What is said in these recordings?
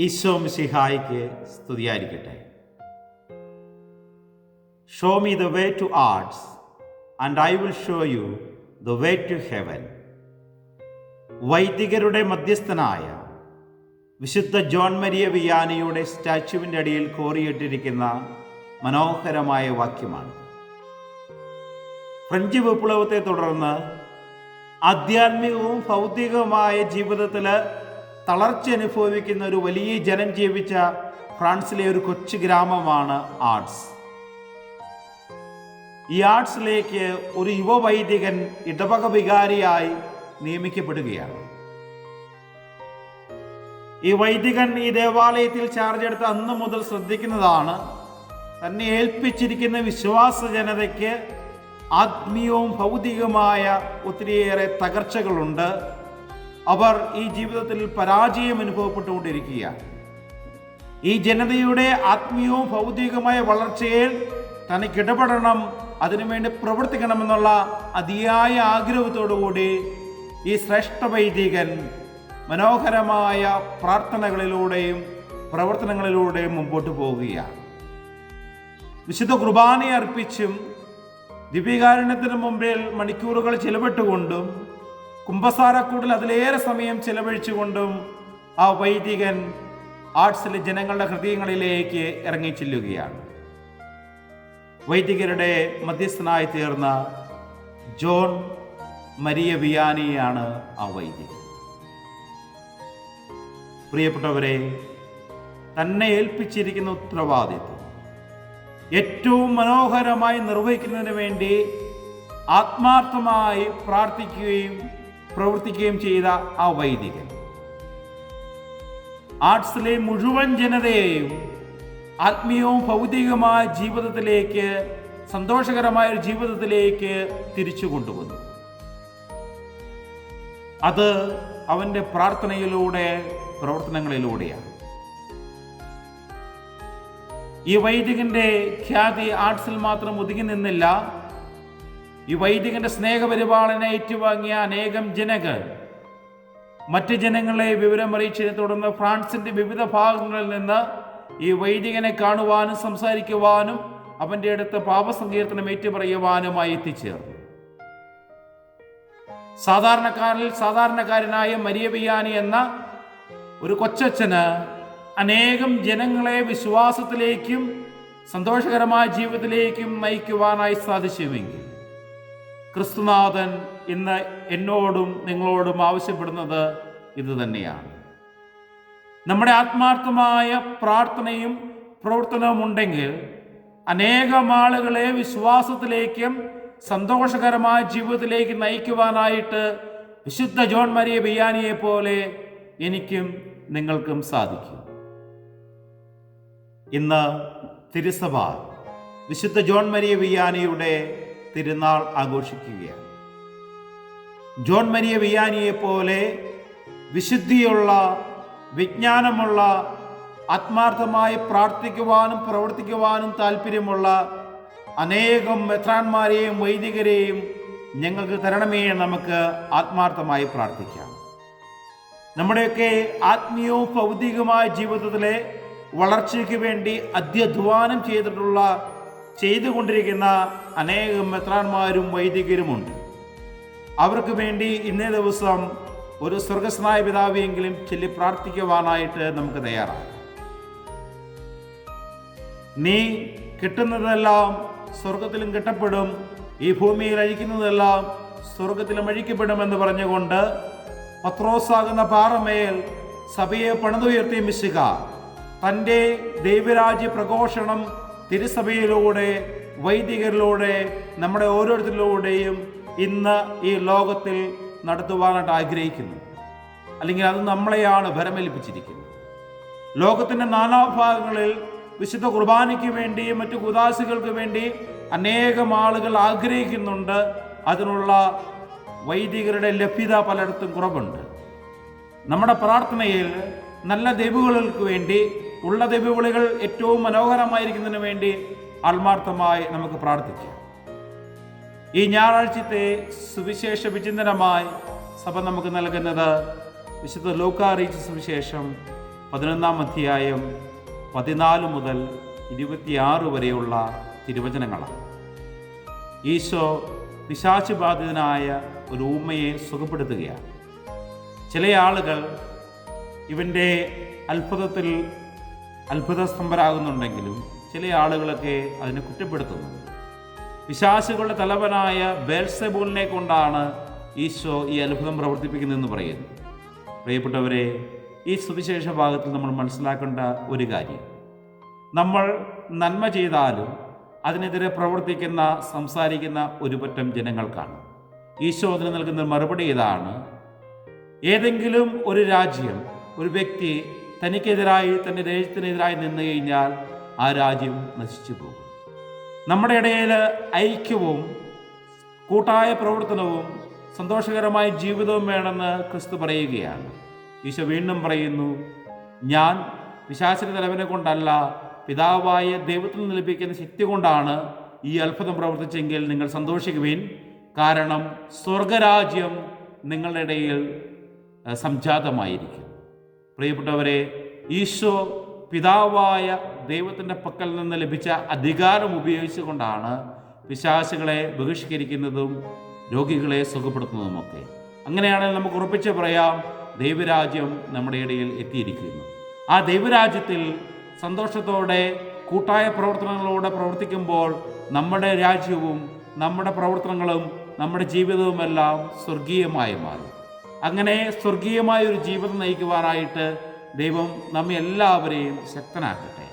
ഈശോ മിശിഹായിക്ക് സ്തുതിയായിരിക്കട്ടെ. Show me the way to arts and I will show you the way to heaven വൈദികരുടെ മധ്യസ്ഥനായ വിശുദ്ധ ജോൺ മരിയ വിയാനിയുടെ സ്റ്റാച്യുവിന്റെ അടിയിൽ കോറിയിട്ടിരിക്കുന്ന മനോഹരമായ വാക്യമാണ്. ഫ്രഞ്ച് വിപ്ലവത്തെ തുടർന്ന് ആധ്യാത്മികവും ഭൗതികവുമായ ജീവിതത്തിൽ തളർച്ച അനുഭവിക്കുന്ന ഒരു വലിയ ജനം ജീവിച്ച ഫ്രാൻസിലെ ഒരു കൊച്ചു ഗ്രാമമാണ് ആർട്സ്. ഈ ആർട്സിലേക്ക് ഒരു യുവവൈദികൻ ഇടവക വികാരിയായി നിയമിക്കപ്പെടുകയാണ്. ഈ വൈദികൻ ഈ ദേവാലയത്തിൽ ചാർജ് എടുത്ത് അന്ന് മുതൽ ശ്രദ്ധിക്കുന്നതാണ് തന്നെ ഏൽപ്പിച്ചിരിക്കുന്ന വിശ്വാസ ജനതയ്ക്ക് ആത്മീയവും ഭൗതികവുമായ ഒത്തിരിയേറെ തകർച്ചകളുണ്ട്. അവർ ഈ ജീവിതത്തിൽ പരാജയം അനുഭവപ്പെട്ടുകൊണ്ടിരിക്കുകയാണ്. ഈ ജനതയുടെ ആത്മീയവും ഭൗതികമായ വളർച്ചയിൽ തനിക്ക് ഇടപെടണം അതിനുവേണ്ടി പ്രവർത്തിക്കണമെന്നുള്ള അതിയായ ആഗ്രഹത്തോടുകൂടി ഈ ശ്രേഷ്ഠ വൈദികൻ മനോഹരമായ പ്രാർത്ഥനകളിലൂടെയും പ്രവർത്തനങ്ങളിലൂടെയും മുമ്പോട്ട് പോവുകയാണ്. വിശുദ്ധ കുർബാനയർപ്പിച്ചും ദിവ്യകാരുണ്യത്തിന് മുമ്പിൽ മണിക്കൂറുകൾ ചിലവിട്ടുകൊണ്ടും കുംഭസാരക്കൂടിൽ അതിലേറെ സമയം ചെലവഴിച്ചുകൊണ്ടും ആ വൈദികൻ ആർട്സിലെ ജനങ്ങളുടെ ഹൃദയങ്ങളിലേക്ക് ഇറങ്ങിച്ചെല്ലുകയാണ് വൈദികരുടെ മധ്യസ്ഥനായി തീർന്ന ജോൺ മരിയ വിയാനിയാണ് ആ വൈദികൻ. പ്രിയപ്പെട്ടവരെ തന്നെ ഏൽപ്പിച്ചിരിക്കുന്ന ഉത്തരവാദിത്വം ഏറ്റവും മനോഹരമായി നിർവഹിക്കുന്നതിന് വേണ്ടി ആത്മാർത്ഥമായി പ്രാർത്ഥിക്കുകയും പ്രവർത്തിക്കുകയും ചെയ്ത ആ വൈദികൻ. ആർട്സിലെ മുഴുവൻ ജനതയെയും ആത്മീയവും ഭൗതികമായ ജീവിതത്തിലേക്ക് സന്തോഷകരമായ ഒരു ജീവിതത്തിലേക്ക് തിരിച്ചു കൊണ്ടുവന്നു. അത് അവന്റെ പ്രാർത്ഥനയിലൂടെ പ്രവർത്തനങ്ങളിലൂടെയാണ്. ഈ വൈദികന്റെ ഖ്യാതി ആർട്സിൽ മാത്രം ഒതുങ്ങി നിന്നില്ല. ഈ വൈദികന്റെ സ്നേഹപരിപാലന ഏറ്റുവാങ്ങിയ അനേകം ജനങ്ങൾ. മറ്റ് ജനങ്ങളെ വിവരം വിവരമറിയിച്ചതിനെ തുടർന്ന് ഫ്രാൻസിന്റെ വിവിധ ഭാഗങ്ങളിൽ നിന്ന് ഈ വൈദികനെ കാണുവാനും സംസാരിക്കുവാനും അവന്റെ അടുത്ത് പാപസങ്കീർത്തനം ഏറ്റുപറയുവാനുമായി എത്തിച്ചേർന്നു. സാധാരണക്കാരിൽ സാധാരണക്കാരനായ മരിയബിയാനി എന്ന ഒരു കൊച്ചച്ഛന് അനേകം ജനങ്ങളെ വിശ്വാസത്തിലേക്കും സന്തോഷകരമായ ജീവിതത്തിലേക്കും നയിക്കുവാനായി സാധിച്ചുവെങ്കിൽ ക്രിസ്തുനാഥൻ ഇന്ന് എന്നോടും നിങ്ങളോടും ആവശ്യപ്പെടുന്നത് ഇത് തന്നെയാണ്. നമ്മുടെ ആത്മാർത്ഥമായ പ്രാർത്ഥനയും പ്രവർത്തനവും ഉണ്ടെങ്കിൽ അനേകം ആളുകളെ വിശ്വാസത്തിലേക്കും സന്തോഷകരമായ ജീവിതത്തിലേക്ക് നയിക്കുവാനായിട്ട് വിശുദ്ധ ജോൺ മരിയ ബിയാനിയെ പോലെ എനിക്കും നിങ്ങൾക്കും സാധിക്കും. ഇന്ന് തിരുസഭ വിശുദ്ധ ജോൺ മരിയ വിയാനിയുടെ തിരുനാൾ ആഘോഷിക്കുകയാണ്. ജോൺ മരിയ വിയാനിയെ പോലെ വിശുദ്ധിയുള്ള വിജ്ഞാനമുള്ള ആത്മാർത്ഥമായി പ്രാർത്ഥിക്കുവാനും പ്രവർത്തിക്കുവാനും താല്പര്യമുള്ള അനേകം മെത്രാന്മാരെയും വൈദികരെയും ഞങ്ങൾക്ക് തരണമേ നമുക്ക് ആത്മാർത്ഥമായി പ്രാർത്ഥിക്കാം. നമ്മുടെയൊക്കെ ആത്മീയവും ഭൗതികമായ ജീവിതത്തിലെ വളർച്ചയ്ക്ക് വേണ്ടി അധ്യധ്വാനം ചെയ്തിട്ടുള്ള ചെയ്തുകൊണ്ടിരിക്കുന്ന അനേകം മെത്രാന്മാരും വൈദികരുമുണ്ട്. അവർക്ക് വേണ്ടി ഇന്നേ ദിവസം ഒരു സ്വർഗസ്നായ പിതാവിയെങ്കിലും ചൊല്ലി പ്രാർത്ഥിക്കുവാനായിട്ട് നമുക്ക് തയ്യാറാണ്. നീ കിട്ടുന്നതെല്ലാം സ്വർഗത്തിലും കിട്ടപ്പെടും ഈ ഭൂമിയിൽ അഴിക്കുന്നതെല്ലാം സ്വർഗത്തിലും അഴിക്കപ്പെടുമെന്ന് പറഞ്ഞുകൊണ്ട് പത്രോസാകുന്ന പാറമേൽ സഭയെ പണിതുയർത്തി മിശുക തന്റെ ദൈവരാജ്യ പ്രഘോഷണം തിരുസഭയിലൂടെ വൈദികരിലൂടെ നമ്മുടെ ഓരോരുത്തരിലൂടെയും ഇന്ന് ഈ ലോകത്തിൽ നടത്തുവാനായിട്ട് ആഗ്രഹിക്കുന്നു. അല്ലെങ്കിൽ അത് നമ്മളെയാണ് ഭരമേൽപ്പിച്ചിരിക്കുന്നത്. ലോകത്തിന്റെ നാനാഭാഗങ്ങളിൽ വിശുദ്ധ കുർബാനയ്ക്ക് വേണ്ടി മറ്റു കുദാശികൾക്ക് വേണ്ടി അനേകം ആളുകൾ ആഗ്രഹിക്കുന്നുണ്ട്. അതിനുള്ള വൈദികരുടെ ലഭ്യത പലയിടത്തും കുറവുണ്ട്. നമ്മുടെ പ്രാർത്ഥനയിൽ നല്ല ദൈവങ്ങൾക്ക് വേണ്ടി ഉള്ള ദൈവവിളികൾ ഏറ്റവും മനോഹരമായിരിക്കുന്നതിന് വേണ്ടി ആത്മാർത്ഥമായി നമുക്ക് പ്രാർത്ഥിക്കാം. ഈ ഞായറാഴ്ചത്തെ സുവിശേഷ വിചിന്തനമായി സഭ നമുക്ക് നൽകുന്നത് വിശുദ്ധ ലോകാറിയിച്ച സുവിശേഷം പതിനൊന്നാം അധ്യായം പതിനാല് മുതൽ ഇരുപത്തിയാറ് വരെയുള്ള തിരുവചനങ്ങളാണ്. ഈശോ പിശാചു ബാധിതനായ ഒരു ഊമയെ സുഖപ്പെടുത്തുകയാണ്. ചില ആളുകൾ ഇവന്റെ അത്ഭുതത്തിൽ അത്ഭുതസ്തംഭരാകുന്നുണ്ടെങ്കിലും ചില ആളുകളൊക്കെ അതിനെ കുറ്റപ്പെടുത്തുന്നു. പിശാചുകളുടെ തലവനായ ബേൽസെബൂലിനെ കൊണ്ടാണ് ഈശോ ഈ അത്ഭുതം പ്രവർത്തിപ്പിക്കുന്നതെന്ന് പറയുന്നു. പ്രിയപ്പെട്ടവരെ ഈ സുവിശേഷ ഭാഗത്തിൽ നമ്മൾ മനസ്സിലാക്കേണ്ട ഒരു കാര്യം. നമ്മൾ നന്മ ചെയ്താലും അതിനെതിരെ പ്രവർത്തിക്കുന്ന സംസാരിക്കുന്ന ഒരുപറ്റം ജനങ്ങൾക്കാണ്. ഈശോ അതിന് നൽകുന്ന മറുപടി ഇതാണ്. ഏതെങ്കിലും ഒരു രാജ്യം ഒരു വ്യക്തി തനിക്കെതിരായി തന്റെ രാജ്യത്തിനെതിരായി നിന്നു കഴിഞ്ഞാൽ ആ രാജ്യം നശിച്ചു പോകും നമ്മുടെ ഇടയിൽ ഐക്യവും കൂട്ടായ പ്രവർത്തനവും സന്തോഷകരമായ ജീവിതവും വേണമെന്ന് ക്രിസ്തു പറയുകയാണ്. ഈശോ വീണ്ടും പറയുന്നു ഞാൻ വിശാസിന് തലവനെ കൊണ്ടല്ല പിതാവായ ദൈവത്തിൽ നിന്ന് ലഭിക്കുന്ന ശക്തി കൊണ്ടാണ് ഈ അത്ഭുതം പ്രവർത്തിച്ചെങ്കിൽ നിങ്ങൾ സന്തോഷിക്കുവിൻ. കാരണം സ്വർഗരാജ്യം നിങ്ങളുടെ ഇടയിൽ സംജാതമായിരിക്കും. പ്രിയപ്പെട്ടവരെ ഈശോ പിതാവായ ദൈവത്തിന്റെ പക്കൽ നിന്ന് ലഭിച്ച അധികാരം ഉപയോഗിച്ചുകൊണ്ടാണ് പിശാചുകളെ ബഹിഷ്കരിക്കുന്നതും രോഗികളെ സുഖപ്പെടുത്തുന്നതുമൊക്കെ. അങ്ങനെയാണെങ്കിൽ നമുക്ക് ഉറപ്പിച്ച് പറയാം ദൈവരാജ്യം നമ്മുടെ ഇടയിൽ എത്തിയിരിക്കുന്നു. ആ ദൈവരാജ്യത്തിൽ സന്തോഷത്തോടെ കൂട്ടായ പ്രവർത്തനങ്ങളോടെ പ്രവർത്തിക്കുമ്പോൾ നമ്മുടെ രാജ്യവും നമ്മുടെ പ്രവർത്തനങ്ങളും നമ്മുടെ ജീവിതവുമെല്ലാം സ്വർഗീയമായി മാറും. അങ്ങനെ സ്വർഗീയമായ ഒരു ജീവിതം നയിക്കുവാനായിട്ട് ദൈവം നമ്മെ എല്ലാവരെയും ശക്തനാക്കട്ടെ.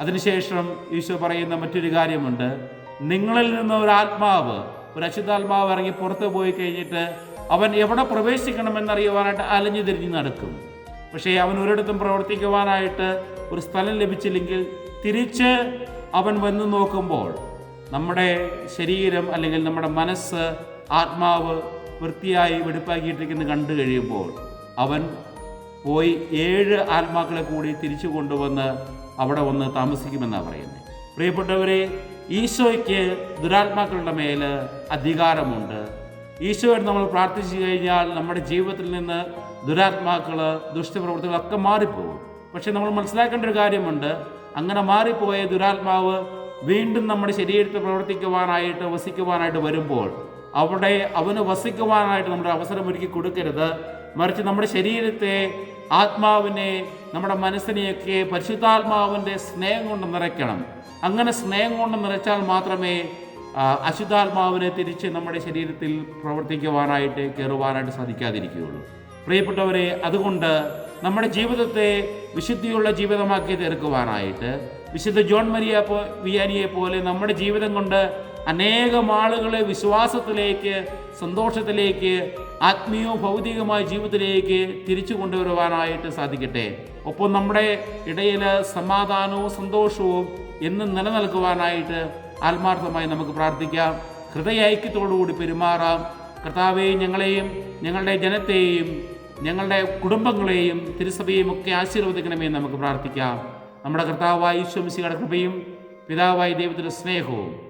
അതിനുശേഷം ഈശോ പറയുന്ന മറ്റൊരു കാര്യമുണ്ട്. നിങ്ങളിൽ നിന്ന് ഒരു ആത്മാവ് ഒരു അശുദ്ധാത്മാവ് ഇറങ്ങി പുറത്ത് പോയി കഴിഞ്ഞിട്ട് അവൻ എവിടെ പ്രവേശിക്കണമെന്നറിയുവാനായിട്ട് അലഞ്ഞു തിരിഞ്ഞ് നടക്കും. പക്ഷേ അവൻ ഒരിടത്തും പ്രവർത്തിക്കുവാനായിട്ട് ഒരു സ്ഥലം ലഭിച്ചില്ലെങ്കിൽ തിരിച്ച് അവൻ വന്നു നോക്കുമ്പോൾ നമ്മുടെ ശരീരം അല്ലെങ്കിൽ നമ്മുടെ മനസ്സ് ആത്മാവ് വൃത്തിയായി വെടുപ്പാക്കിയിട്ടിരിക്കുന്നത് കണ്ടു കഴിയുമ്പോൾ അവൻ പോയി ഏഴ് ആത്മാക്കളെ കൂടി തിരിച്ചു കൊണ്ടുവന്ന് അവിടെ വന്ന് താമസിക്കുമെന്നാണ് പറയുന്നത്. പ്രിയപ്പെട്ടവരെ ഈശോയ്ക്ക് ദുരാത്മാക്കളുടെ മേൽ അധികാരമുണ്ട്. ഈശോയോട് നമ്മൾ പ്രാർത്ഥിച്ചു കഴിഞ്ഞാൽ നമ്മുടെ ജീവിതത്തിൽ നിന്ന് ദുരാത്മാക്കൾ ദുഷ്ടപ്രവൃത്തികളൊക്കെ മാറിപ്പോകും. പക്ഷെ നമ്മൾ മനസ്സിലാക്കേണ്ട ഒരു കാര്യമുണ്ട്. അങ്ങനെ മാറിപ്പോയ ദുരാത്മാവ് വീണ്ടും നമ്മുടെ ശരീരത്തിൽ പ്രവർത്തിക്കുവാനായിട്ട് വസിക്കുവാനായിട്ട് വരുമ്പോൾ അവിടെ അവന് വസിക്കുവാനായിട്ട് നമ്മുടെ അവസരം ഒരുക്കി കൊടുക്കരുത്. മറിച്ച് നമ്മുടെ ശരീരത്തെ ആത്മാവിനെ നമ്മുടെ മനസ്സിനെയൊക്കെ പരിശുദ്ധാത്മാവിന്റെ സ്നേഹം കൊണ്ട് നിറയ്ക്കണം. അങ്ങനെ സ്നേഹം കൊണ്ട് നിറച്ചാൽ മാത്രമേ അശുദ്ധാത്മാവിനെ തിരിച്ച് നമ്മുടെ ശരീരത്തിൽ പ്രവർത്തിക്കുവാനായിട്ട് കയറുവാനായിട്ട് സാധിക്കാതിരിക്കുകയുള്ളൂ. പ്രിയപ്പെട്ടവരെ അതുകൊണ്ട് നമ്മുടെ ജീവിതത്തെ വിശുദ്ധിയുള്ള ജീവിതമാക്കി തീർക്കുവാനായിട്ട് വിശുദ്ധ ജോൺ മരിയ പോ വിയാനിയെ പോലെ നമ്മുടെ ജീവിതം കൊണ്ട് അനേകം ആളുകളെ വിശ്വാസത്തിലേക്ക് സന്തോഷത്തിലേക്ക് ആത്മീയവും ഭൗതികമായ ജീവിതത്തിലേക്ക് തിരിച്ചു കൊണ്ടുവരുവാനായിട്ട് സാധിക്കട്ടെ. ഒപ്പം നമ്മുടെ ഇടയിൽ സമാധാനവും സന്തോഷവും എന്നും നിലനിൽക്കുവാനായിട്ട് ആത്മാർത്ഥമായി നമുക്ക് പ്രാർത്ഥിക്കാം. ഹൃദയ ഐക്യത്തോടുകൂടി പെരുമാറാം. കർത്താവെയും ഞങ്ങളെയും ഞങ്ങളുടെ ജനത്തെയും ഞങ്ങളുടെ കുടുംബങ്ങളെയും തിരുസഭയെയും ഒക്കെ ആശീർവദിക്കണമെന്ന് നമുക്ക് പ്രാർത്ഥിക്കാം. നമ്മുടെ കർത്താവായ ഈശ്വമിശിയുടെ കൃപയും പിതാവായ ദൈവത്തിന്റെ സ്നേഹവും